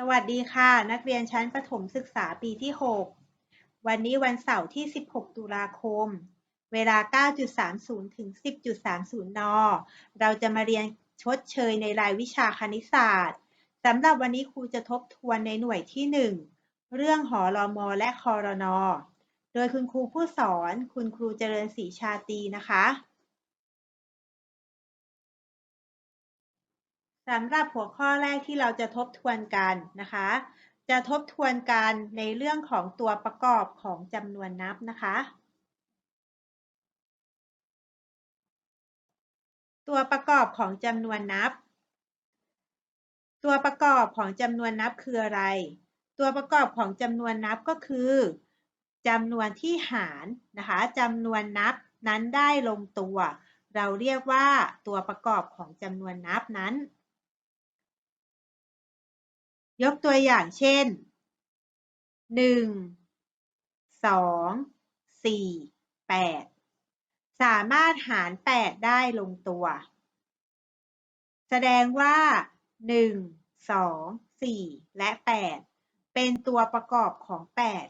สวัสดีค่ะ นักเรียนชั้นประถมศึกษาปีที่ 6 วันนี้วันเสาร์ที่ 16 ตุลาคม เวลา 9.30 ถึง 10.30 น เราจะมาเรียนชดเชยในรายวิชาคณิตศาสตร์สำหรับวันนี้ครูจะทบทวนในหน่วยที่ 1 เรื่องหอรอมอและคอรนอโดยคุณครูผู้สอนคุณครูเจริญศรีชาตีนะคะ สำหรับหัวข้อแรกที่เราจะทบทวนกันนะคะ จะทบทวนกันในเรื่องของตัวประกอบของจำนวนนับนะคะ ตัวประกอบของจำนวนนับ ตัวประกอบของจำนวนนับคืออะไร ตัวประกอบของจำนวนนับก็คือจำนวนที่หารนะคะจำนวนนับนั้นได้ลงตัว เราเรียกว่าตัวประกอบของจำนวนนับนั้น ยกตัวอย่างเช่น หนึ่ง สอง สี่ แปด สามารถหารแปดได้ลงตัว แสดงว่าหนึ่ง สอง สี่ และแปด เป็นตัวประกอบของแปด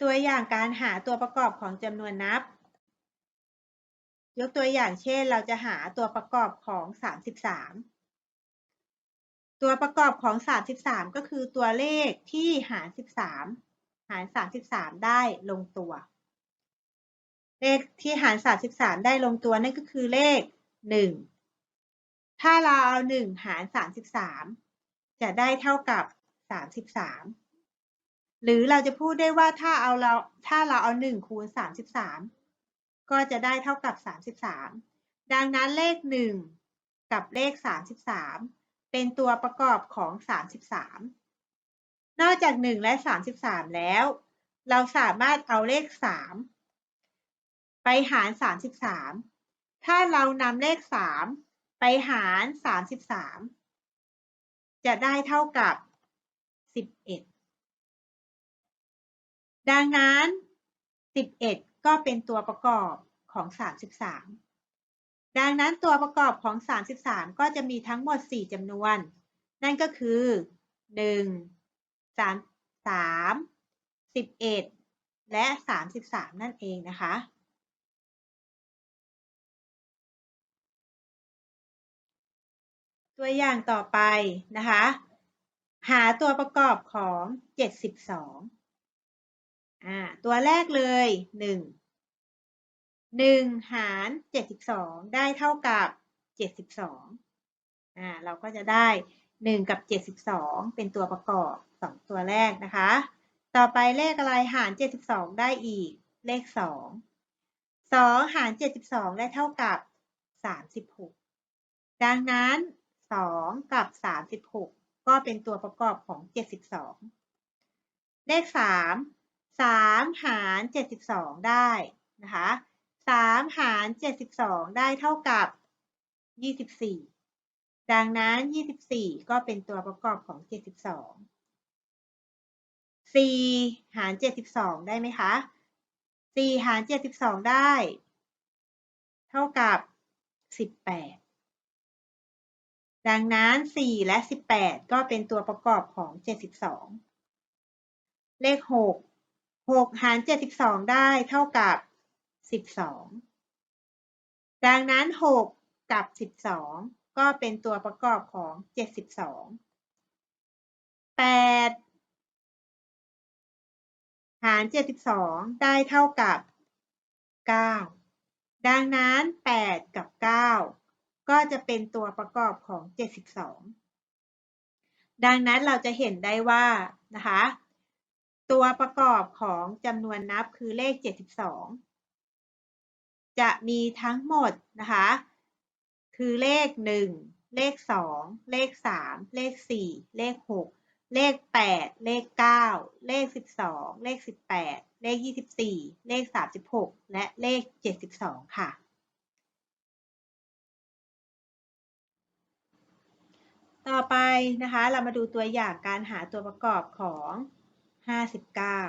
ตัวอย่างการหาตัวประกอบของจำนวนนับ ยกตัวอย่างเช่น เราจะหาตัวประกอบของ 33 ตัวประกอบของ 33 ก็คือตัวเลขที่หาร 13 หาร 33 ได้ลงตัว เลขที่หาร 33 ได้ลงตัวนั่นก็คือเลข 1 ถ้าเราเอา 1 หาร 33 จะได้เท่ากับ 33 หรือเราจะพูดได้ว่าถ้าเอาเราถ้าเราเอา 1 คูณ 33 ก็จะได้เท่ากับ 33 ดังนั้นเลข 1 กับเลข 33 เป็นตัวประกอบของ 33 นอกจาก 1 และ 33 แล้ว เราสามารถเอาเลข 3 ไปหาร 33 ถ้าเรานำเลข 3 ไปหาร 33 จะได้เท่ากับ 11 ดังนั้น 11 ก็เป็นตัวประกอบของ 33 ดังนั้นตัวประกอบของ 33 ก็จะมีทั้งหมด 4จำนวน นั่นก็คือ 1 3 3 11 และ 33 นั่นเองนะคะตัวอย่างต่อไปนะคะ หาตัวประกอบของ 72 อ่าตัวแรกเลยหนึ่งหนึ่งหารเจ็ดสิบสองได้เท่ากับเจ็ดสิบสองอ่าเราก็จะได้หนึ่งกับเจ็ดสิบสองเป็นตัวประกอบสองตัวแรกนะคะ ต่อไปเลขอะไรหารเจ็ดสิบสองได้อีกเลขสองสองหารเจ็ดสิบสองได้เท่ากับสามสิบหกดังนั้นสองกับสามสิบหกก็เป็นตัวประกอบของเจ็ดสิบสองเลขสาม สามหารเจ็ดสิบสองได้นะคะสามหารเจ็ดสิบสองได้เท่ากับยี่สิบสี่ดังนั้นยี่สิบสี่ก็เป็นตัวประกอบของเจ็ดสิบสองสี่หารเจ็ดสิบสองได้ไหมคะสี่หารเจ็ดสิบสองได้ เท่ากับสิบแปดดังนั้นสี่และสิบแปดก็เป็นตัวประกอบของเจ็ดสิบสองเลขห กหกหารเจ็ดสิบสองได้เท่ากับสิบสองดังนั้นหกกับสิบสองก็เป็นตัวประกอบของเจ็ดสิบสองแปดหารเจ็ดสิบสองได้เท่ากับเก้าดังนั้นแปดกับเก้าก็จะเป็นตัวประกอบของเจ็ดสิบสองดังนั้นเราจะเห็นได้ว่านะคะ ตัวประกอบของจำนวนนับคือเลข 72 จะมีทั้งหมดนะคะ คือเลข 1 เลข 2 เลข 3 เลข 4 เลข 6 เลข 8 เลข 9 เลข 12 เลข 18 เลข 24 เลข 36 และเลข 72 ค่ะต่อไปนะคะเรามาดูตัวอย่างการหาตัวประกอบของ ห้าสิบเก้า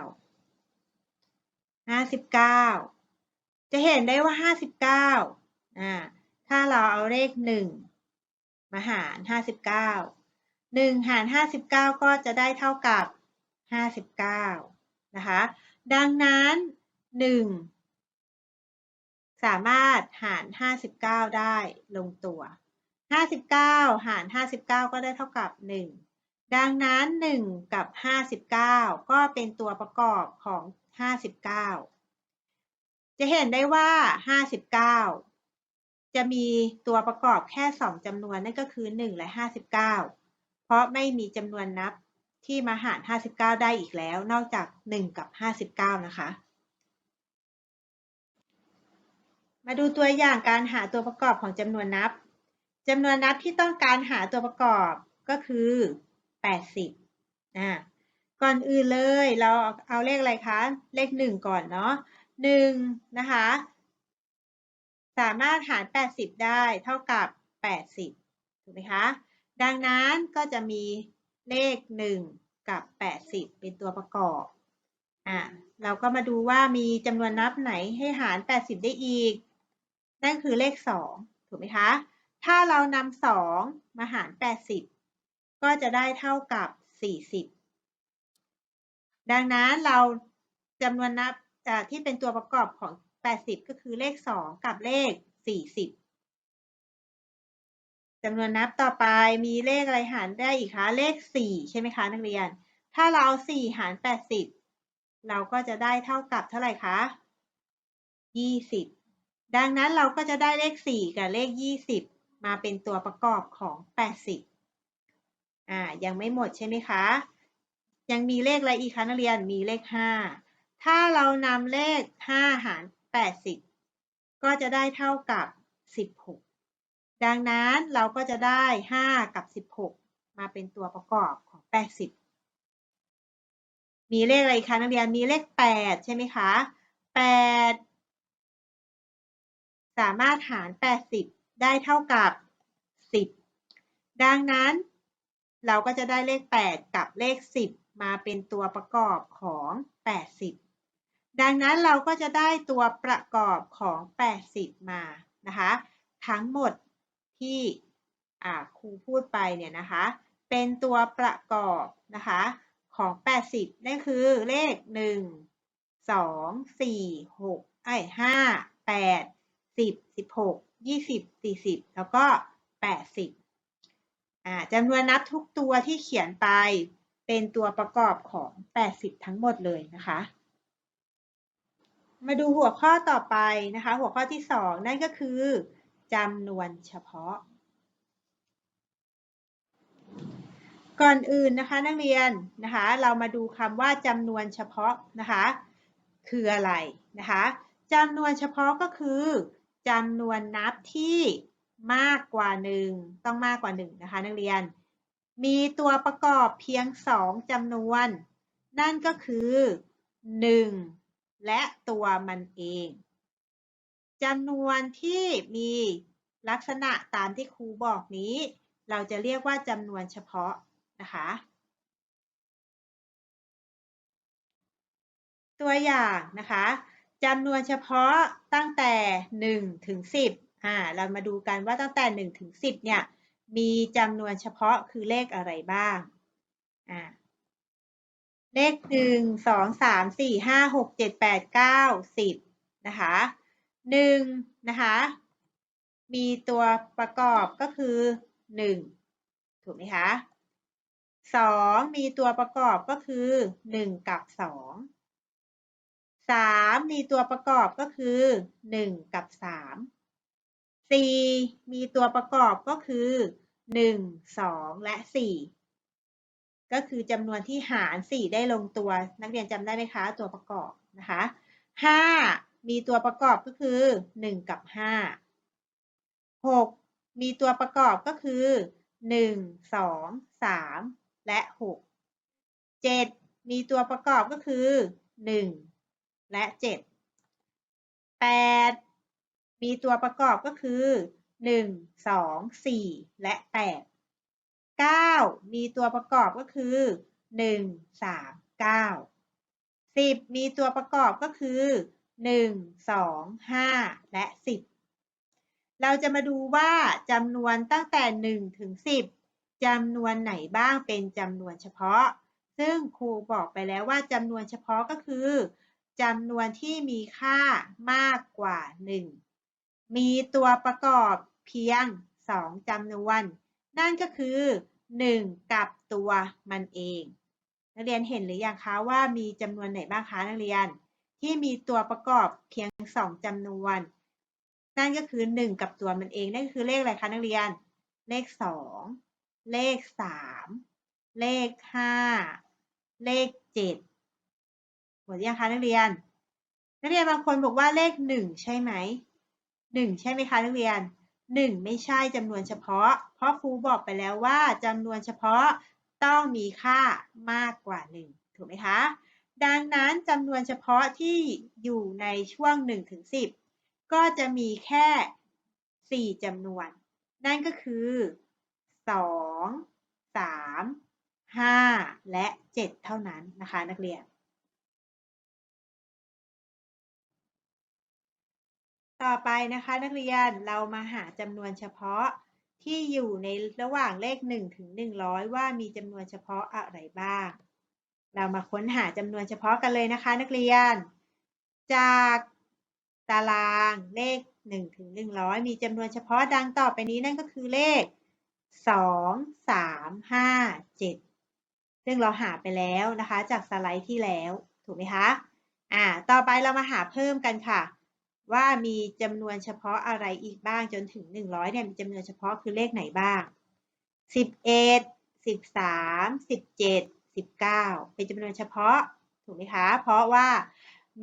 ห้าสิบเก้าจะเห็นได้ว่าห้าสิบเก้าอ่าถ้าเราเอาเลขหนึ่งมาหารห้าสิบเก้าหนึ่งหารห้าสิบเก้าก็จะได้เท่ากับห้าสิบเก้านะคะ ดังนั้นหนึ่งสามารถหารห้าสิบเก้าได้ลงตัวห้าสิบเก้าหารห้าสิบเก้าก็ได้เท่ากับหนึ่ง ดังนั้นหนึ่งกับห้าสิบเก้าก็เป็นตัวประกอบของห้าสิบเก้าจะเห็นได้ว่าห้าสิบเก้าจะมีตัวประกอบแค่สองจำนวนนั่นก็คือหนึ่งและห้าสิบเพราะไม่มีจำนวนนับที่มาหารห้าสิบเก้าได้อีกแล้ว นอกจากหนึ่งกับห้าสิบเก้านะคะ มาดูตัวอย่างการหาตัวประกอบของจำนวนนับจำนวนนับที่ต้องการหาตัวประกอบก็คือ แปดสิบอ่าก่อนอื่นเลยเราเอาเลขอะไรคะ เลขหนึ่งก่อนเนาะหนึ่งนะคะ สามารถหาร 80 ได้เท่ากับ 80 ถูกไหมคะ ดังนั้นก็จะมีเลข 1 กับ 80 เป็นตัวประกอบอะเราก็มาดูว่ามีจำนวนนับไหนให้หาร 80 ได้อีก นั่นคือเลข 2 ถูกไหมคะ ถ้าเรานำ2มาหาร 80 ก็จะได้เท่ากับ 40 ดังนั้นเราจำนวนนับที่เป็นตัวประกอบของ 80 ก็คือเลข 2 กับเลข 40จำนวนนับต่อไปมีเลขอะไรหารได้อีกคะเลข 4 ใช่ไหมคะนักเรียน ถ้าเราเอา 4 หาร 80 เราก็จะได้เท่ากับเท่าไหร่คะ 20 ดังนั้นเราก็จะได้เลข 4 กับเลข 20 มาเป็นตัวประกอบของ 80 อ่ายังไม่หมดใช่ไหมคะ ยังมีเลขอะไรอีกคะนักเรียนมีเลข 5 ถ้าเรานำเลข 5 หาร 80 ก็จะได้เท่ากับ 16 ดังนั้นเราก็จะได้ 5 กับ 16 มาเป็นตัวประกอบของ 80 มีเลขอะไรคะนักเรียนมีเลข 8 ใช่ไหมคะ 8 สามารถหาร 80 ได้เท่ากับ 10 ดังนั้น เราก็จะได้เลข 8 กับเลข 10 มาเป็นตัวประกอบของ 80 ดังนั้นเราก็จะได้ตัวประกอบของ 80 มานะคะ ทั้งหมดที่ครูพูดไปเนี่ยนะคะ เป็นตัวประกอบนะคะของ 80 นั่นคือเลข 1 2 4 6ไอ้5 8 10 16 20 40 แล้วก็ 80 จำนวนนับทุกตัวที่เขียนไปเป็นตัวประกอบของ 80 ทั้งหมดเลยนะคะ มาดูหัวข้อต่อไปนะคะ หัวข้อที่สองนั่นก็คือจำนวนเฉพาะ ก่อนอื่นนะคะนักเรียนนะคะ เรามาดูคำว่าจำนวนเฉพาะนะคะ คืออะไรนะคะจำนวนเฉพาะก็คือจำนวนนับที่ มากกว่าหนึ่งต้องมากกว่าหนึ่งนะคะ นักเรียน มีตัวประกอบเพียงสองจำนวน นั่นก็คือหนึ่งและตัวมันเองจำนวนที่มีลักษณะตามที่ครูบอกนี้ เราจะเรียกว่าจำนวนเฉพาะนะคะ ตัวอย่างนะคะจำนวนเฉพาะตั้งแต่ 1 ถึง 10 อ่าเรามาดูกันว่าตั้งแต่1ถึง10เนี่ยมีจำนวนเฉพาะคือเลขอะไรบ้างอ่าเลขหนึ่งสองสามสี่ห้าหกเจ็ดแปดเก้าสิบนะคะหนึ่งนะคะมีตัวประกอบก็คือหนึ่งถูกไหมคะสองมีตัวประกอบก็คือหนึ่งกับสองสามมีตัวประกอบก็คือหนึ่งกับสามสี่มีตัวประกอบก็คือหนึ่งสองและสี่ก็คือจำนวนที่หาร 4 ได้ลงตัว นักเรียนจำได้ไหมคะ ตัวประกอบนะคะ5มีตัวประกอบก็คือ 1 กับ 5 6 มีตัวประกอบก็คือ 1 2 3 และ 6 7 มีตัวประกอบก็คือ 1 และ 7 8 มีตัวประกอบก็คือ 1 2 4 และ 8 9 มีตัวประกอบก็คือ 1 3 9 10 มีตัวประกอบก็คือ 1 2 5 และ 10 เราจะมาดูว่าจำนวนตั้งแต่ 1 ถึง 10จำนวนไหนบ้างเป็นจำนวนเฉพาะ ซึ่งครูบอกไปแล้วว่าจำนวนเฉพาะก็คือจำนวนที่มีค่ามากกว่า 1 มีตัวประกอบเพียง 2จำนวน นั่นก็คือ 1 กับตัวมันเอง นักเรียนเห็นหรือยังคะว่ามีจำนวนไหนบ้างคะนักเรียน ที่มีตัวประกอบเพียง 2จำนวน นั่นก็คือ 1 กับตัวมันเอง นั่นคือเลขอะไรคะนักเรียน เลข 2 เลข 3 เลข 5 เลข 7หมดยังคะนักเรียน นักเรียนบางคนบอกว่าเลข 1 ใช่ไหม 1 ใช่ไหมคะนักเรียน 1 ไม่ใช่จำนวนเฉพาะ เพราะครูบอกไปแล้วว่าจำนวนเฉพาะต้องมีค่ามากกว่า 1 ถูกไหมคะ ดังนั้นจำนวนเฉพาะที่อยู่ในช่วง1ถึง10 ก็จะมีแค่ 4จำนวน นั่นก็คือ 2 3 5 และ 7 เท่านั้นนะคะนักเรียน ต่อไปนะคะนักเรียนเรามาหาจำนวนเฉพาะที่อยู่ในระหว่างเลข1ถึง100 ว่ามีจำนวนเฉพาะอะไรบ้าง เรามาค้นหาจำนวนเฉพาะกันเลยนะคะ นักเรียน จากตารางเลข1ถึง100 มีจำนวนเฉพาะดังต่อไปนี้นั่นก็คือเลข 2 3 5 7 ซึ่งเราหาไปแล้วนะคะ จากสไลด์ที่แล้ว ถูกไหมคะ อ่า ต่อไปเรามาหาเพิ่มกันค่ะ ว่ามีจำนวนเฉพาะอะไรอีกบ้างจนถึง 100เนี่ยมีจำนวนเฉพาะคือเลขไหนบ้าง 11 13 17 19 เป็นจำนวนเฉพาะถูกไหมคะ เพราะว่า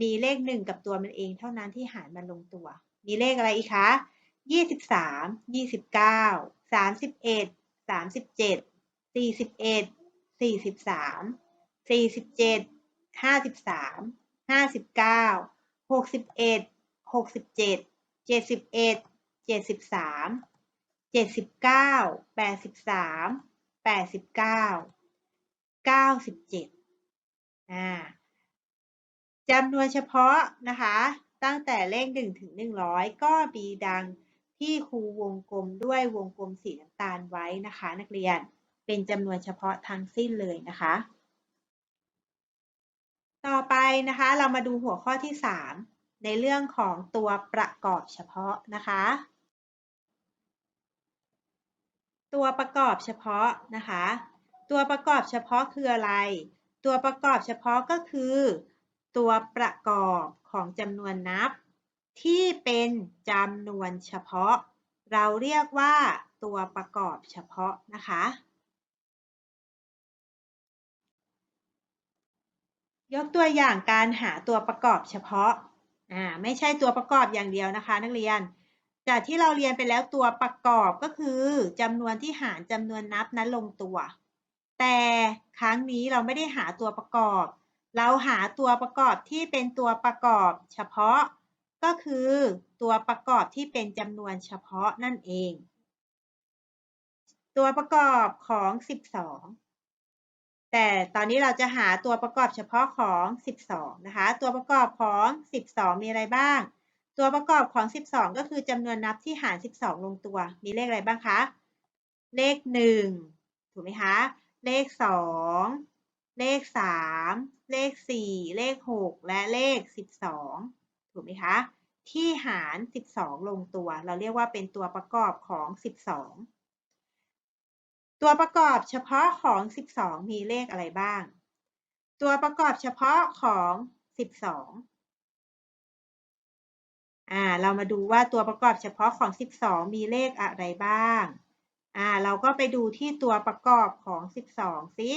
มีเลข 1 กับตัวมันเองเท่านั้นที่หารมันลงตัว มีเลขอะไรอีกคะ23 29 31 37 41 43 47 53 59 61 67 71 73 79 83 89 97อ่าจำนวนเฉพาะนะคะ ตั้งแต่เลข1ถึง100ก็มีดังที่ครูวงกลมด้วยวงกลมสีน้ำตาลไว้นะคะ นักเรียนเป็นจำนวนเฉพาะทั้งสิ้นเลยนะคะ ต่อไปนะคะเรามาดูหัวข้อที่ 3 ในเรื่องของตัวประกอบเฉพาะนะคะ ตัวประกอบเฉพาะนะคะ ตัวประกอบเฉพาะคืออะไร ตัวประกอบเฉพาะก็คือ ตัวประกอบของจำนวนนับ ที่เป็นจำนวนเฉพาะ เราเรียกว่าตัวประกอบเฉพาะนะคะยกตัวอย่างการหาตัวประกอบเฉพาะ อ่าไม่ใช่ตัวประกอบอย่างเดียวนะคะ นักเรียน จากที่เราเรียนไปแล้วตัวประกอบก็คือจำนวนที่หารจำนวนนับนั้นลงตัว แต่ครั้งนี้เราไม่ได้หาตัวประกอบ เราหาตัวประกอบที่เป็นตัวประกอบ เฉพาะก็คือตัวประกอบที่เป็นจำนวนเฉพาะนั่นเอง ตัวประกอบของ 12 แต่ตอนนี้เราจะหาตัวประกอบเฉพาะของ 12 นะคะ ตัวประกอบของ 12 มีอะไรบ้าง ตัวประกอบของ 12 ก็คือจำนวนนับที่หาร 12 ลงตัว มีเลขอะไรบ้างคะ เลข 1 ถูกไหมคะ เลข 2 เลข 3 เลข 4 เลข 6 และเลข 12 ถูกไหมคะ ที่หาร 12 ลงตัว เราเรียกว่าเป็นตัวประกอบของ 12 ตัวประกอบเฉพาะของ 12 มีเลขอะไรบ้าง ตัวประกอบเฉพาะของ 12อ่าเรามาดูว่าตัวประกอบเฉพาะของ 12 มีเลขอะไรบ้างอ่าเราก็ไปดูที่ตัวประกอบของ 12ซิ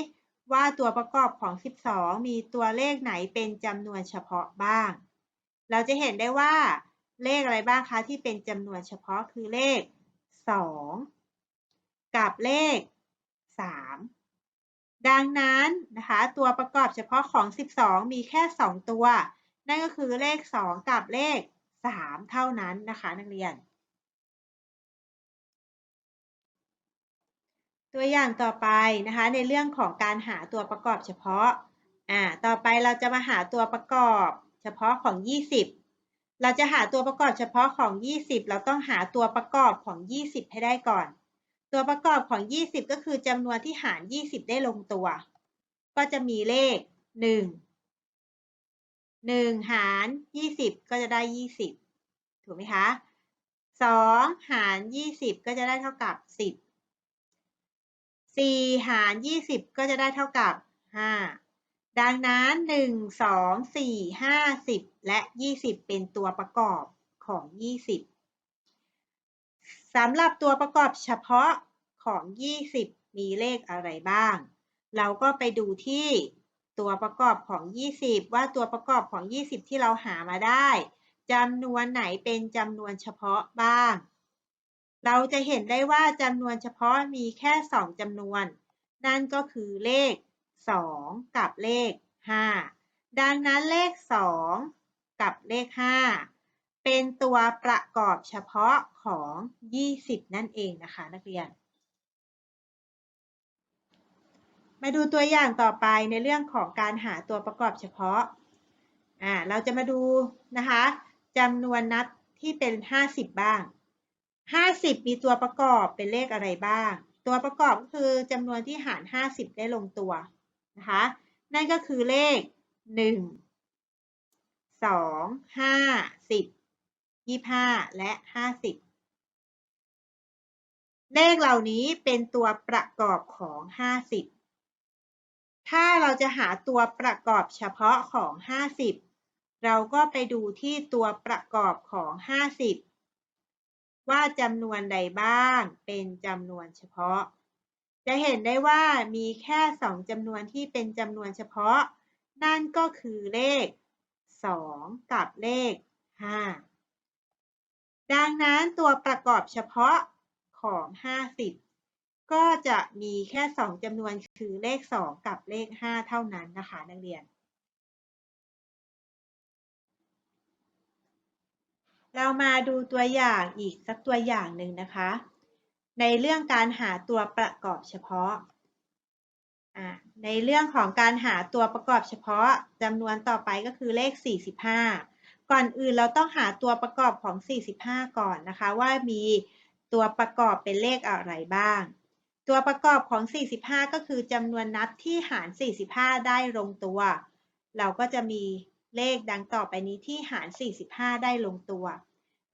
ว่าตัวประกอบของ 12 มีตัวเลขไหนเป็นจำนวนเฉพาะบ้าง เราจะเห็นได้ว่าเลขอะไรบ้างคะที่เป็นจำนวนเฉพาะคือเลข 2 กับเลข 3 ดังนั้นนะคะตัวประกอบเฉพาะของ 12 มีแค่ 2 ตัว นั่นก็คือเลข 2 กับเลข 3 เท่านั้นนะคะนักเรียน ตัวอย่างต่อไปนะคะในเรื่องของการหาตัวประกอบเฉพาะอ่าต่อไปเราจะมาหาตัวประกอบเฉพาะของ 20เราจะหาตัวประกอบเฉพาะของ 20 เราต้องหาตัวประกอบของ 20 ให้ได้ก่อน ตัวประกอบของ 20 ก็คือจำนวนที่หาร 20 ได้ลงตัว ก็จะมีเลข 1 1 หาร 20 ก็จะได้ 20 ถูกไหมคะ 2 หาร 20 ก็จะได้เท่ากับ 10 4 หาร 20 ก็จะได้เท่ากับ 5 ดังนั้น 1 2 4 5 10 และ 20 เป็นตัวประกอบของ 20 สำหรับตัวประกอบเฉพาะของ 20 มีเลขอะไรบ้าง เราก็ไปดูที่ตัวประกอบของ 20 ว่าตัวประกอบของ 20 ที่เราหามาได้จำนวนไหนเป็นจำนวนเฉพาะบ้าง เราจะเห็นได้ว่าจำนวนเฉพาะมีแค่ 2จำนวน นั่นก็คือเลข 2 กับเลข 5 ดังนั้นเลข 2 กับเลข 5 เป็นตัวประกอบเฉพาะของ 20 นั่นเองนะคะนักเรียน มาดูตัวอย่างต่อไปในเรื่องของการหาตัวประกอบเฉพาะอ่าเราจะมาดูนะคะจำนวนนับที่เป็น 50 บ้าง 50 มีตัวประกอบเป็นเลขอะไรบ้าง ตัวประกอบก็คือจำนวนที่หาร 50 ได้ลงตัวนะคะนั่นก็คือเลข 1 2 5 10 25และ50เลขเหล่านี้เป็นตัวประกอบของ50ถ้าเราจะหาตัวประกอบเฉพาะของ 50 เราก็ไปดูที่ตัวประกอบของ 50 ว่าจำนวนใดบ้างเป็นจำนวนเฉพาะ จะเห็นได้ว่ามีแค่ 2จำนวนที่เป็นจำนวนเฉพาะ นั่นก็คือเลข 2 กับเลข 5 ดังนั้นตัวประกอบเฉพาะของ 50 ก็จะมีแค่ 2จำนวนคือเลข 2 กับเลข 5 เท่านั้นนะคะนักเรียน เรามาดูตัวอย่างอีกสักตัวอย่างหนึ่งนะคะ ในเรื่องการหาตัวประกอบเฉพาะในเรื่องของการหาตัวประกอบเฉพาะจำนวนต่อไปก็คือเลข 45 ก่อนอื่นเราต้องหาตัวประกอบของ 45 ก่อนนะคะ ว่ามีตัวประกอบเป็นเลขอะไรบ้าง ตัวประกอบของ 45 ก็คือจำนวนนับที่หาร 45 ได้ลงตัว เราก็จะมีเลขดังต่อไปนี้ที่หาร 45 ได้ลงตัว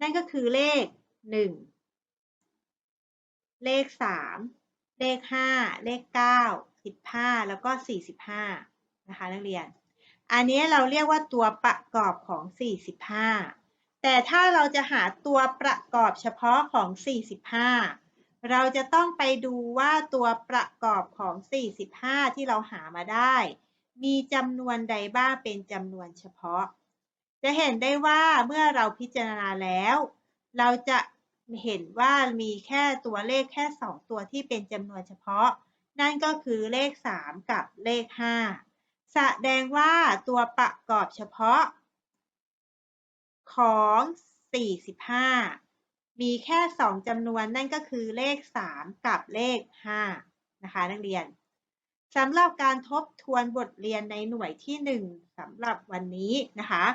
นั่นก็คือเลข 1 เลข 3 เลข 5 เลข 9 15 แล้วก็ 45 นะคะนักเรียน อันนี้เราเรียกว่าตัวประกอบของ 45 แต่ถ้าเราจะหาตัวประกอบเฉพาะของ 45 เราจะต้องไปดูว่าตัวประกอบของ 45 ที่เราหามาได้ มีจำนวนใดบ้างเป็นจำนวนเฉพาะ จะเห็นได้ว่าเมื่อเราพิจารณาแล้ว เราจะเห็นว่ามีแค่ตัวเลขแค่ 2 ตัวที่เป็นจำนวนเฉพาะ นั่นก็คือเลข 3 กับเลข 5 แสดงว่าตัวประกอบเฉพาะ ของ 45 มีแค่ 2จำนวนนั่นก็คือเลข 3 กับเลข 5 นะคะ นักเรียนสำหรับการทบทวนบทเรียนในหน่วยที่ 1สำหรับวันนี้นะคะ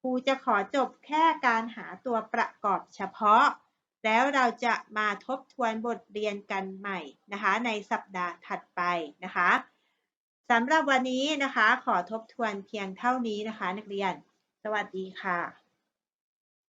ครูจะขอจบแค่การหาตัวประกอบเฉพาะ แล้วเราจะมาทบทวนบทเรียนกันใหม่นะคะ ในสัปดาห์ถัดไปนะคะ สำหรับวันนี้นะคะ ขอทบทวนเพียงเท่านี้นะคะ นักเรียน สวัสดีค่ะ